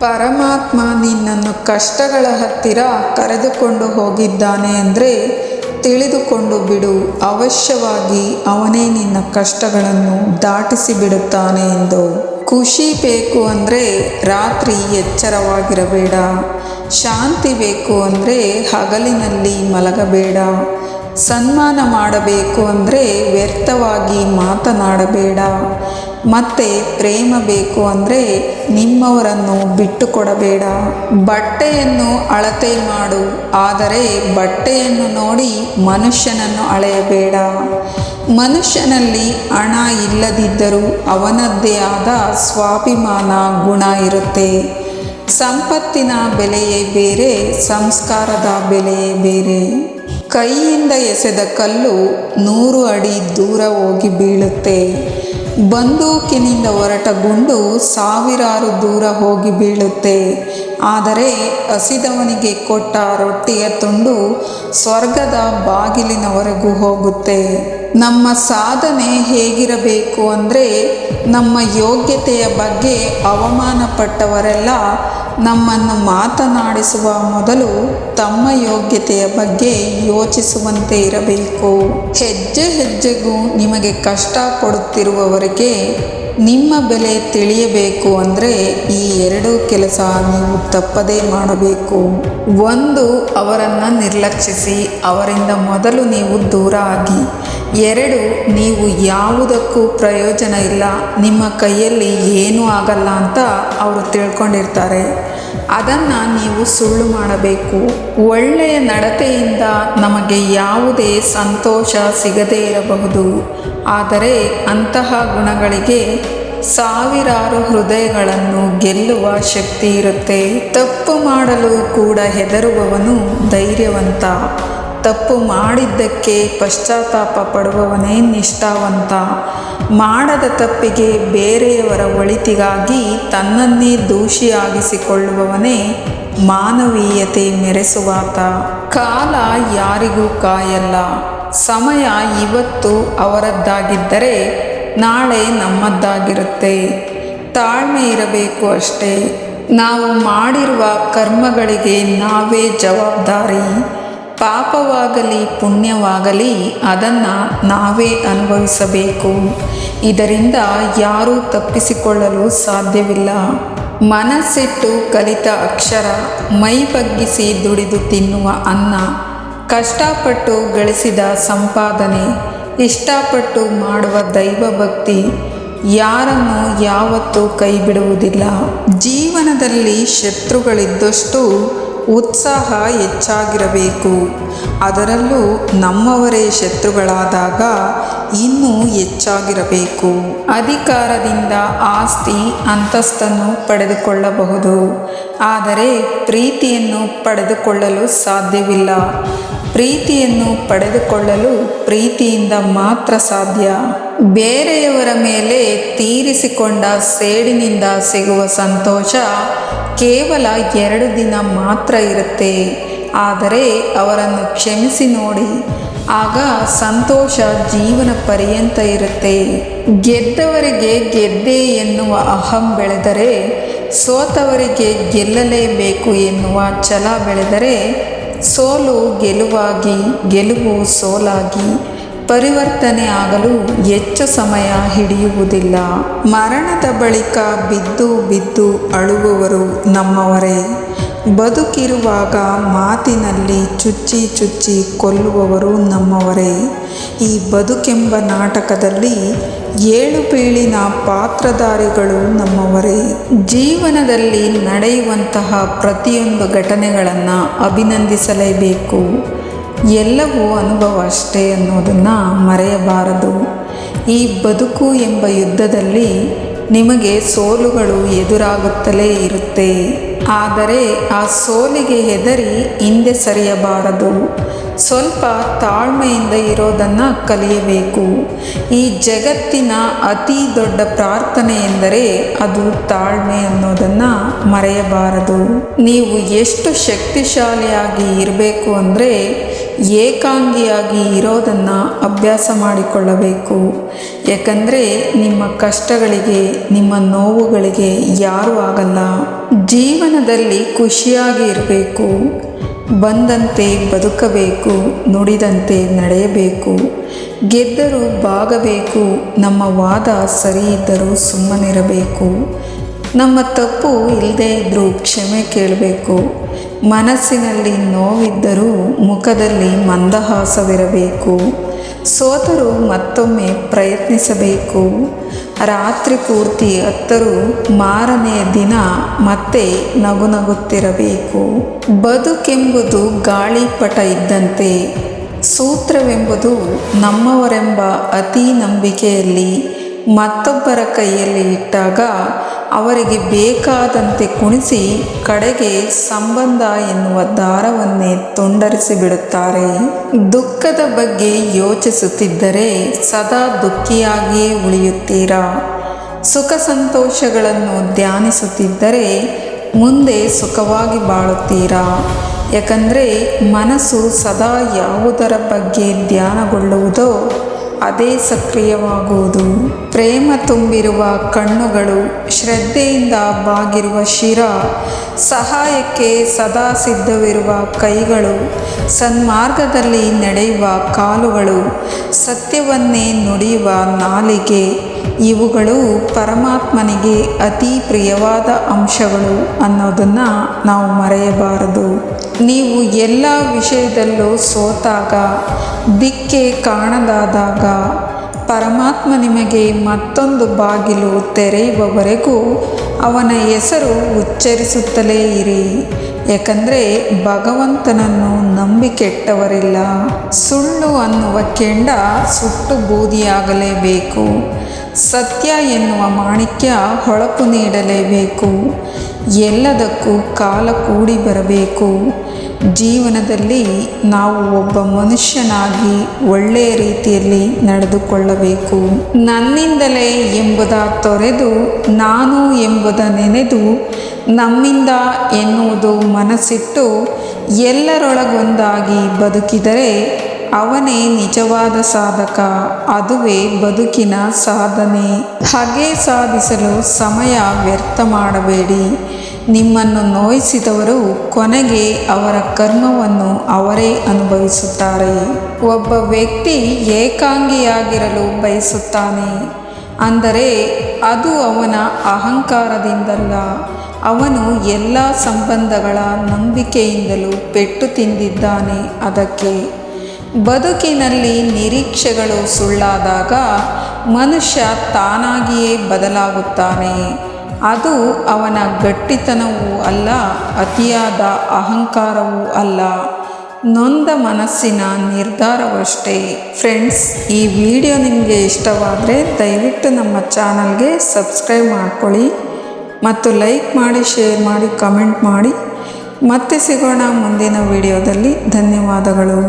ಪರಮಾತ್ಮ ನಿನ್ನನ್ನು ಕಷ್ಟಗಳ ಹತ್ತಿರ ಕರೆದುಕೊಂಡು ಹೋಗಿದ್ದಾನೆ ಅಂದರೆ ತಿಳಿದುಕೊಂಡು ಬಿಡು. ಅವಶ್ಯವಾಗಿ ಅವನೇ ನಿನ್ನ ಕಷ್ಟಗಳನ್ನು ದಾಟಿಸಿ ಬಿಡುತ್ತಾನೆ ಎಂದು. ಖುಷಿ ಬೇಕು ಅಂದರೆ ರಾತ್ರಿ ಎಚ್ಚರವಾಗಿರಬೇಡ. ಶಾಂತಿ ಬೇಕು ಅಂದರೆ ಹಗಲಿನಲ್ಲಿ ಮಲಗಬೇಡ. ಸನ್ಮಾನ ಮಾಡಬೇಕು ಅಂದರೆ ವ್ಯರ್ಥವಾಗಿ ಮಾತನಾಡಬೇಡ. ಮತ್ತೆ ಪ್ರೇಮ ಬೇಕು ಅಂದರೆ ನಿಮ್ಮವರನ್ನು ಬಿಟ್ಟು ಕೊಡಬೇಡ ಬಟ್ಟೆಯನ್ನು ಅಳತೆ ಮಾಡು. ಆದರೆ ಬಟ್ಟೆಯನ್ನು ನೋಡಿ ಮನುಷ್ಯನನ್ನು ಅಳೆಯಬೇಡ. ಮನುಷ್ಯನಲ್ಲಿ ಹಣ ಇಲ್ಲದಿದ್ದರೂ ಅವನದ್ದೇ ಆದ ಸ್ವಾಭಿಮಾನ ಗುಣ ಇರುತ್ತೆ. ಸಂಪತ್ತಿನ ಬೆಲೆಯೇ ಬೇರೆ, ಸಂಸ್ಕಾರದ ಬೆಲೆಯೇ ಬೇರೆ. ಕೈಯಿಂದ ಎಸೆದ ಕಲ್ಲು ನೂರು ಅಡಿ ದೂರ ಹೋಗಿ ಬೀಳುತ್ತೆ. ಬಂದೂಕಿನಿಂದ ಹೊರಟ ಗುಂಡು ಸಾವಿರಾರು ದೂರ ಹೋಗಿ ಬೀಳುತ್ತೆ. ಆದರೆ ಹಸಿದವನಿಗೆ ಕೊಟ್ಟ ರೊಟ್ಟಿಯ ತುಂಡು ಸ್ವರ್ಗದ ಬಾಗಿಲಿನವರೆಗೂ ಹೋಗುತ್ತೆ. ನಮ್ಮ ಸಾಧನೆ ಹೇಗಿರಬೇಕು ಅಂದರೆ ನಮ್ಮ ಯೋಗ್ಯತೆಯ ಬಗ್ಗೆ ಅವಮಾನ ಪಟ್ಟವರೆಲ್ಲ ನಮ್ಮನ್ನು ಮಾತನಾಡಿಸುವ ಮೊದಲು ತಮ್ಮ ಯೋಗ್ಯತೆಯ ಬಗ್ಗೆ ಯೋಚಿಸುವಂತೆ ಇರಬೇಕು. ಹೆಜ್ಜೆ ಹೆಜ್ಜೆಗೂ ನಿಮಗೆ ಕಷ್ಟ ಕೊಡುತ್ತಿರುವವರಿಗೆ ನಿಮ್ಮ ಬೆಲೆ ತಿಳಿಯಬೇಕು ಅಂದರೆ ಈ ಎರಡು ಕೆಲಸ ನೀವು ತಪ್ಪದೇ ಮಾಡಬೇಕು. ಒಂದು, ಅವರನ್ನು ನಿರ್ಲಕ್ಷಿಸಿ, ಅವರಿಂದ ಮೊದಲು ನೀವು ದೂರ ಆಗಿ. ಎರಡು, ನೀವು ಯಾವುದಕ್ಕೂ ಪ್ರಯೋಜನ ಇಲ್ಲ, ನಿಮ್ಮ ಕೈಯಲ್ಲಿ ಏನೂ ಆಗಲ್ಲ ಅಂತ ಅವರು ತಿಳ್ಕೊಂಡಿರ್ತಾರೆ. ಅದನ್ನು ನೀವು ಸುಳ್ಳು ಮಾಡಬೇಕು. ಒಳ್ಳೆಯ ನಡತೆಯಿಂದ ನಮಗೆ ಯಾವುದೇ ಸಂತೋಷ ಸಿಗದೇ ಇರಬಹುದು. ಆದರೆ ಅಂತಹ ಗುಣಗಳಿಗೆ ಸಾವಿರಾರು ಹೃದಯಗಳನ್ನು ಗೆಲ್ಲುವ ಶಕ್ತಿ ಇರುತ್ತೆ. ತಪ್ಪು ಮಾಡಲು ಕೂಡ ಹೆದರುವವನು ಧೈರ್ಯವಂತ. ತಪ್ಪು ಮಾಡಿದ್ದಕ್ಕೆ ಪಶ್ಚಾತ್ತಾಪ ಪಡುವವನೇ ನಿಷ್ಠಾವಂತ. ಮಾಡದ ತಪ್ಪಿಗೆ ಬೇರೆಯವರ ಒಳಿತಿಗಾಗಿ ತನ್ನನ್ನೇ ದೂಷಿಯಾಗಿಸಿಕೊಳ್ಳುವವನೇ ಮಾನವೀಯತೆ ಮೆರೆಸುವಾತ. ಕಾಲ ಯಾರಿಗೂ ಕಾಯಲ್ಲ. ಸಮಯ ಇವತ್ತು ಅವರದ್ದಾಗಿದ್ದರೆ ನಾಳೆ ನಮ್ಮದ್ದಾಗಿರುತ್ತೆ. ತಾಳ್ಮೆ ಇರಬೇಕು ಅಷ್ಟೇ. ನಾವು ಮಾಡಿರುವ ಕರ್ಮಗಳಿಗೆ ನಾವೇ ಜವಾಬ್ದಾರಿ. ಪಾಪವಾಗಲಿ, ಪುಣ್ಯವಾಗಲಿ, ಅದನ್ನು ನಾವೇ ಅನುಭವಿಸಬೇಕು. ಇದರಿಂದ ಯಾರೂ ತಪ್ಪಿಸಿಕೊಳ್ಳಲು ಸಾಧ್ಯವಿಲ್ಲ. ಮನಸ್ಸಿಟ್ಟು ಕಲಿತ ಅಕ್ಷರ, ಮೈ ಬಗ್ಗಿಸಿ ದುಡಿದು ತಿನ್ನುವ ಅನ್ನ, ಕಷ್ಟಪಟ್ಟು ಗಳಿಸಿದ ಸಂಪಾದನೆ, ಇಷ್ಟಪಟ್ಟು ಮಾಡುವ ದೈವ ಭಕ್ತಿ, ಯಾರನ್ನು ಯಾವತ್ತೂ ಕೈಬಿಡುವುದಿಲ್ಲ. ಜೀವನದಲ್ಲಿ ಶತ್ರುಗಳಿದ್ದಷ್ಟು ಉತ್ಸಾಹ ಹೆಚ್ಚಾಗಿರಬೇಕು. ಅದರಲ್ಲೂ ನಮ್ಮವರೇ ಶತ್ರುಗಳಾದಾಗ ಇನ್ನೂ ಹೆಚ್ಚಾಗಿರಬೇಕು. ಅಧಿಕಾರದಿಂದ ಆಸ್ತಿ ಅಂತಸ್ತನ್ನು ಪಡೆದುಕೊಳ್ಳಬಹುದು. ಆದರೆ ಪ್ರೀತಿಯನ್ನು ಪಡೆದುಕೊಳ್ಳಲು ಸಾಧ್ಯವಿಲ್ಲ. ಪ್ರೀತಿಯನ್ನು ಪಡೆದುಕೊಳ್ಳಲು ಪ್ರೀತಿಯಿಂದ ಮಾತ್ರ ಸಾಧ್ಯ. ಬೇರೆಯವರ ಮೇಲೆ ತೀರಿಸಿಕೊಂಡ ಸೇಡಿನಿಂದ ಸಿಗುವ ಸಂತೋಷ ಕೇವಲ ಎರಡು ದಿನ ಮಾತ್ರ ಇರುತ್ತೆ. ಆದರೆ ಅವರನ್ನು ಕ್ಷಮಿಸಿ ನೋಡಿ, ಆಗ ಸಂತೋಷ ಜೀವನ ಪರ್ಯಂತ ಇರುತ್ತೆ. ಗೆದ್ದವರಿಗೆ ಗೆದ್ದೆ ಎನ್ನುವ ಅಹಂ ಬೆಳೆದರೆ, ಸೋತವರಿಗೆ ಗೆಲ್ಲಲೇಬೇಕು ಎನ್ನುವ ಛಲ ಬೆಳೆದರೆ, ಸೋಲು ಗೆಲುವಾಗಿ, ಗೆಲುವು ಸೋಲಾಗಿ ಪರಿವರ್ತನೆ ಆಗಲು ಹೆಚ್ಚು ಸಮಯ ಹಿಡಿಯುವುದಿಲ್ಲ. ಮರಣದ ಬಳಿಕ ಬಿದ್ದು ಬಿದ್ದು ಅಳುವವರು ನಮ್ಮವರೇ. ಬದುಕಿರುವಾಗ ಮಾತಿನಲ್ಲಿ ಚುಚ್ಚಿ ಚುಚ್ಚಿ ಕೊಲ್ಲುವವರು ನಮ್ಮವರೇ. ಈ ಬದುಕೆಂಬ ನಾಟಕದಲ್ಲಿ ಏಳು ಪೀಳಿನ ಪಾತ್ರಧಾರಿಗಳು ನಮ್ಮವರೇ. ಜೀವನದಲ್ಲಿ ನಡೆಯುವಂತಹ ಪ್ರತಿಯೊಂದು ಘಟನೆಗಳನ್ನು ಅಭಿನಂದಿಸಲೇಬೇಕು. ಎಲ್ಲವೂ ಅನುಭವ ಅಷ್ಟೇ ಅನ್ನೋದನ್ನು ಮರೆಯಬಾರದು. ಈ ಬದುಕು ಎಂಬ ಯುದ್ಧದಲ್ಲಿ ನಿಮಗೆ ಸೋಲುಗಳು ಎದುರಾಗುತ್ತಲೇ ಇರುತ್ತೆ. ಆದರೆ ಆ ಸೋಲಿಗೆ ಹೆದರಿ ಹಿಂದೆ ಸರಿಯಬಾರದು. ಸ್ವಲ್ಪ ತಾಳ್ಮೆಯಿಂದ ಇರೋದನ್ನು ಕಲಿಯಬೇಕು. ಈ ಜಗತ್ತಿನ ಅತಿ ದೊಡ್ಡ ಪ್ರಾರ್ಥನೆ ಎಂದರೆ ಅದು ತಾಳ್ಮೆ ಅನ್ನೋದನ್ನು ಮರೆಯಬಾರದು. ನೀವು ಎಷ್ಟು ಶಕ್ತಿಶಾಲಿಯಾಗಿ ಇರಬೇಕು ಅಂದರೆ ಏಕಾಂಗಿಯಾಗಿ ಇರೋದನ್ನು ಅಭ್ಯಾಸ ಮಾಡಿಕೊಳ್ಳಬೇಕು. ಯಾಕಂದರೆ ನಿಮ್ಮ ಕಷ್ಟಗಳಿಗೆ, ನಿಮ್ಮ ನೋವುಗಳಿಗೆ ಯಾರೂ ಆಗಲ್ಲ. ಜೀವನದಲ್ಲಿ ಖುಷಿಯಾಗಿ ಇರಬೇಕು, ಬಂದಂತೆ ಬದುಕಬೇಕು, ನುಡಿದಂತೆ ನಡೆಯಬೇಕು, ಗೆದ್ದರೂ ಬಾಗಬೇಕು, ನಮ್ಮ ವಾದ ಸರಿ ಇದ್ದರೂ ಸುಮ್ಮನಿರಬೇಕು, ನಮ್ಮ ತಪ್ಪು ಇಲ್ಲದೇ ಇದ್ದರೂ ಕ್ಷಮೆ ಕೇಳಬೇಕು, ಮನಸ್ಸಿನಲ್ಲಿ ನೋವಿದ್ದರೂ ಮುಖದಲ್ಲಿ ಮಂದಹಾಸವಿರಬೇಕು. ಸೋತರೂ ಮತ್ತೊಮ್ಮೆ ಪ್ರಯತ್ನಿಸಬೇಕು. ರಾತ್ರಿ ಪೂರ್ತಿ ಹತ್ತರೂ ಮಾರನೆಯ ದಿನ ಮತ್ತೆ ನಗು ನಗುತ್ತಿರಬೇಕು ಬದುಕೆಂಬುದು ಗಾಳಿಪಟ ಇದ್ದಂತೆ. ಸೂತ್ರವೆಂಬುದು ನಮ್ಮವರೆಂಬ ಅತಿ ನಂಬಿಕೆಯಲ್ಲಿ ಮತ್ತೊಬ್ಬರ ಕೈಯಲ್ಲಿ ಇಟ್ಟಾಗ ಅವರಿಗೆ ಬೇಕಾದಂತೆ ಕುಣಿಸಿ ಕಡೆಗೆ ಸಂಬಂಧ ಎನ್ನುವ ದಾರವನ್ನೇ ತೊಂಡರಿಸಿ ಬಿಡುತ್ತಾರೆ. ದುಃಖದ ಬಗ್ಗೆ ಯೋಚಿಸುತ್ತಿದ್ದರೆ ಸದಾ ದುಃಖಿಯಾಗಿಯೇ ಉಳಿಯುತ್ತೀರಾ? ಸುಖ ಸಂತೋಷಗಳನ್ನು ಧ್ಯಾನಿಸುತ್ತಿದ್ದರೆ ಮುಂದೆ ಸುಖವಾಗಿ ಬಾಳುತ್ತೀರಾ? ಯಾಕಂದರೆ ಮನಸ್ಸು ಸದಾ ಯಾವುದರ ಬಗ್ಗೆ ಧ್ಯಾನಗೊಳ್ಳುವುದೋ ಅದೇ ಸಕ್ರಿಯವಾಗುವುದು. ಪ್ರೇಮ ತುಂಬಿರುವ ಕಣ್ಣುಗಳು ಶ್ರದ್ಧೆಯಿಂದ ಬಾಗಿರುವ ಶಿರ, ಸಹಾಯಕ್ಕೆ ಸದಾ ಸಿದ್ಧವಿರುವ ಕೈಗಳು, ಸನ್ಮಾರ್ಗದಲ್ಲಿ ನಡೆಯುವ ಕಾಲುಗಳು, ಸತ್ಯವನ್ನೇ ನುಡಿಯುವ ನಾಲಿಗೆ ಇವುಗಳು ಪರಮಾತ್ಮನಿಗೆ ಅತಿ ಪ್ರಿಯವಾದ ಅಂಶಗಳು ಅನ್ನೋದನ್ನು ನಾವು ಮರೆಯಬಾರದು. ನೀವು ಎಲ್ಲ ವಿಷಯದಲ್ಲೂ ಸೋತಾಗ, ದಿಕ್ಕೆ ಕಾಣದಾದಾಗ, ಪರಮಾತ್ಮ ನಿಮಗೆ ಮತ್ತೊಂದು ಬಾಗಿಲು ತೆರೆಯುವವರೆಗೂ ಅವನ ಹೆಸರು ಉಚ್ಚರಿಸುತ್ತಲೇ ಇರಿ. ಯಾಕಂದರೆ ಭಗವಂತನನ್ನು ನಂಬಿಕೆಟ್ಟವರಿಲ್ಲ. ಸುಳ್ಳು ಅನ್ನುವ ಕೆಂಡ ಸುಟ್ಟು ಬೂದಿಯಾಗಲೇಬೇಕು. ಸತ್ಯ ಎನ್ನುವ ಮಾಣಿಕ್ಯ ಹೊಳಪು ನೀಡಲೇಬೇಕು. ಎಲ್ಲದಕ್ಕೂ ಕಾಲ ಕೂಡಿ ಬರಬೇಕು. ಜೀವನದಲ್ಲಿ ನಾವು ಒಬ್ಬ ಮನುಷ್ಯನಾಗಿ ಒಳ್ಳೆಯ ರೀತಿಯಲ್ಲಿ ನಡೆದುಕೊಳ್ಳಬೇಕು. ನನ್ನಿಂದಲೇ ಎಂಬುದ ತೊರೆದು, ನಾನು ಎಂಬುದ ನೆನೆದು, ನಮ್ಮಿಂದ ಎನ್ನುವುದು ಮನಸ್ಸಿಟ್ಟು ಎಲ್ಲರೊಳಗೊಂದಾಗಿ ಬದುಕಿದರೆ ಅವನೇ ನಿಜವಾದ ಸಾಧಕ, ಅದುವೇ ಬದುಕಿನ ಸಾಧನೆ. ಹಾಗೆ ಸಾಧಿಸಲು ಸಮಯ ವ್ಯರ್ಥ ಮಾಡಬೇಡಿ. ನಿಮ್ಮನ್ನು ನೋಯಿಸಿದವರು ಕೊನೆಗೆ ಅವರ ಕರ್ಮವನ್ನು ಅವರೇ ಅನುಭವಿಸುತ್ತಾರೆ. ಒಬ್ಬ ವ್ಯಕ್ತಿ ಏಕಾಂಗಿಯಾಗಿರಲು ಬಯಸುತ್ತಾನೆ. ಅಂದರೆ ಅದು ಅವನ ಅಹಂಕಾರದಿಂದಲ್ಲ. ಅವನು ಎಲ್ಲ ಸಂಬಂಧಗಳ ನಂಬಿಕೆಯಿಂದಲೂ ಪೆಟ್ಟು ತಿಂದಿದ್ದಾನೆ ಅದಕ್ಕೆ. ಬದುಕಿನಲ್ಲಿ ನಿರೀಕ್ಷೆಗಳು ಸುಳ್ಳಾದಾಗ ಮನುಷ್ಯ ತಾನಾಗಿಯೇ ಬದಲಾಗುತ್ತಾನೆ. ಅದು ಅವನ ಗಟ್ಟಿತನವೂ ಅಲ್ಲ, ಅತಿಯಾದ ಅಹಂಕಾರವೂ ಅಲ್ಲ. ನೊಂದ ಮನಸ್ಸಿನ ನಿರ್ಧಾರವಷ್ಟೇ. ಫ್ರೆಂಡ್ಸ್, ಈ ವಿಡಿಯೋ ನಿಮಗೆ ಇಷ್ಟವಾದರೆ ದಯವಿಟ್ಟು ನಮ್ಮ ಚಾನಲ್ಗೆ ಸಬ್ಸ್ಕ್ರೈಬ್ ಮಾಡ್ಕೊಳ್ಳಿ ಮತ್ತು ಲೈಕ್ ಮಾಡಿ, ಶೇರ್ ಮಾಡಿ, ಕಮೆಂಟ್ ಮಾಡಿ. ಮತ್ತೆ ಸಿಗೋಣ ಮುಂದಿನ ವಿಡಿಯೋದಲ್ಲಿ. ಧನ್ಯವಾದಗಳು.